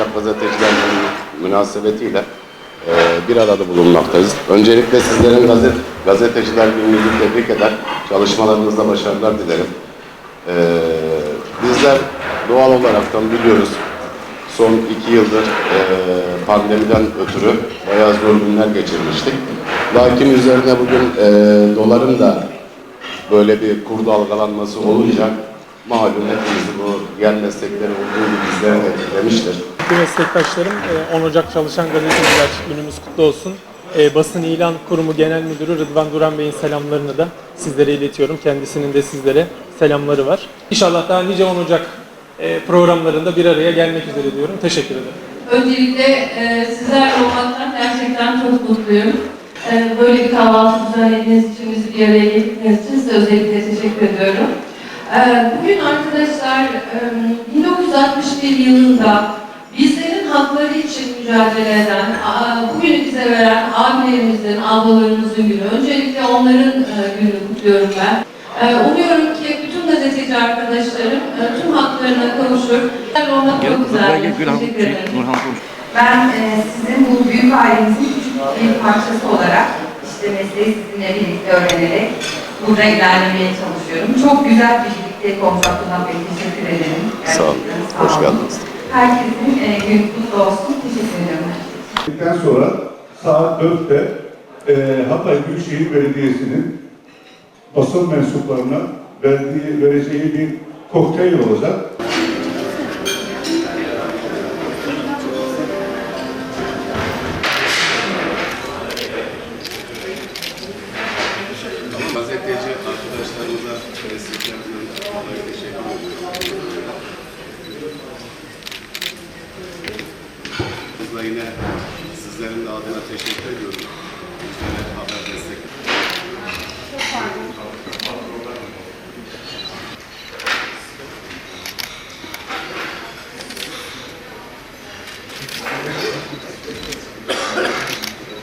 Ocak Gazeteciler münasebetiyle e, bir arada bulunmaktayız. Öncelikle sizlerin gazet, Gazeteciler Günü'nü tebrik eder, çalışmalarınızda başarılar dilerim. E, bizler doğal olaraktan biliyoruz, son iki yıldır e, pandemiden ötürü bayağı zor günler geçirmiştik. Lakin üzerine bugün e, doların da böyle bir kur dalgalanması olunca malum hepimizi bu yer meslekleri olduğu gibi bizleri de etkilemiştir. Tüm meslektaşlarım e, 10 Ocak Çalışan Gazeteciler günümüz kutlu olsun. E, Basın İlan Kurumu Genel Müdürü Rıdvan Duran Bey'in selamlarını da sizlere iletiyorum. Kendisinin de sizlere selamları var. İnşallah daha nice 10 Ocak e, programlarında bir araya gelmek üzere diyorum. Teşekkür ederim. Öncelikle e, sizlerle olmaktan gerçekten çok mutluyum. E, böyle bir kahvaltı düzenlediğiniz için, bizi bir araya getirdiğiniz için size özellikle teşekkür ediyorum. E, bugün arkadaşlar e, 1961 yılında bizlerin hakları için mücadele eden, a, bugünü bize veren abilerimizin, ablalarımızın günü. Öncelikle onların e, gününü kutluyorum ben. E, umuyorum ki bütün gazeteci arkadaşlarım e, tüm haklarına kavuşur. Olmak çok güzel. Teşekkür ederim. Ben sizin bu büyük ailemizin küçük bir parçası olarak işte mesleği sizinle birlikte öğrenerek burada ilerlemeye çalışıyorum. Çok güzel bir birlikte Abdullah Bey. Teşekkür ederim. Sağ olun. Hoş olun. geldiniz. Herkesin e, günü kutlu olsun. Teşekkür. Bittikten sonra saat 4'te e, Hatay Büyükşehir Belediyesi'nin basın mensuplarına verdiği, vereceği bir kokteyl olacak. De yine sizlerin de adına teşekkür ediyorum. Bizlere